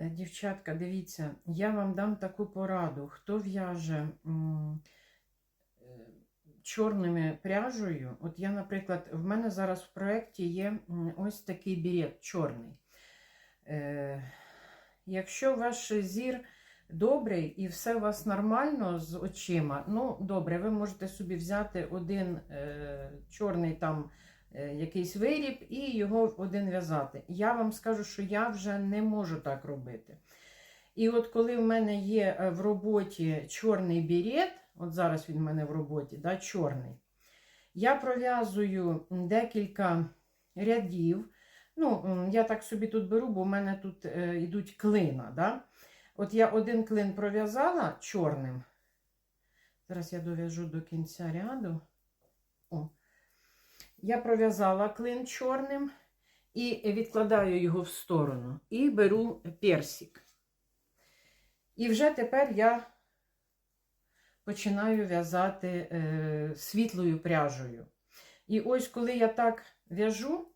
Е, Дівчатка, дивіться, я вам дам таку пораду. Хто в'яже е, чорними пряжею, от я, наприклад, в мене зараз в проєкті є ось такий берет чорний. Е, Якщо ваш зір добрий і все у вас нормально з очима, ну добре, ви можете собі взяти один чорний там якийсь виріб і його один в'язати. Я вам скажу, що я вже не можу так робити. І от коли в мене є е, в роботі чорний бірет, от зараз він в мене в роботі, да, чорний, я пров'язую декілька рядів. Ну, я так собі тут беру, бо в мене тут е, йдуть клина. Да? От я один клин пров'язала чорним. Зараз я дов'яжу до кінця ряду. Я пров'язала клин чорним і відкладаю його в сторону. І беру персик. І вже тепер я починаю в'язати е, світлою пряжею. І ось коли я так в'яжу,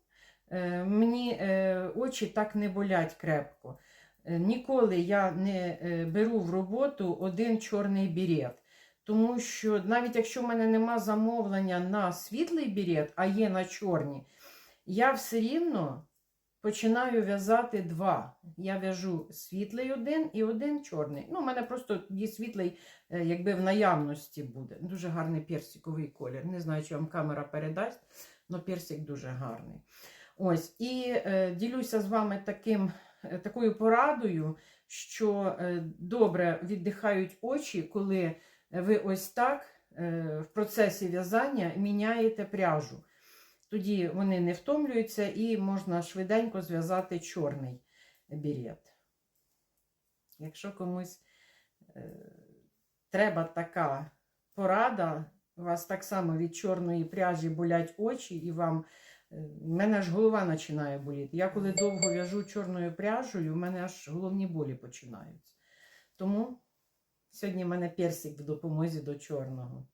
е, мені е, очі так не болять крепко. Е, Ніколи я не е, беру в роботу один чорний бірет. Тому що навіть якщо в мене нема замовлення на світлий бірет, а є на чорні, я все рівно починаю в'язати два. Я в'яжу світлий один і один чорний. Ну, у мене просто є світлий, е, якби в наявності буде. Дуже гарний персиковий колір. Не знаю, чи вам камера передасть, але персик дуже гарний. Ось, і е, ділюся з вами таким, е, такою порадою, що е, добре віддихають очі, коли ви ось так е, в процесі в'язання міняєте пряжу. Тоді вони не втомлюються і можна швиденько зв'язати чорний бірет. Якщо комусь е, треба така порада, у вас так само від чорної пряжі болять очі, і вам е, в мене аж голова починає боліти. Я коли довго в'яжу чорною пряжею, в мене аж головні болі починаються. Тому сьогодні в мене персик в допомозі до чорного.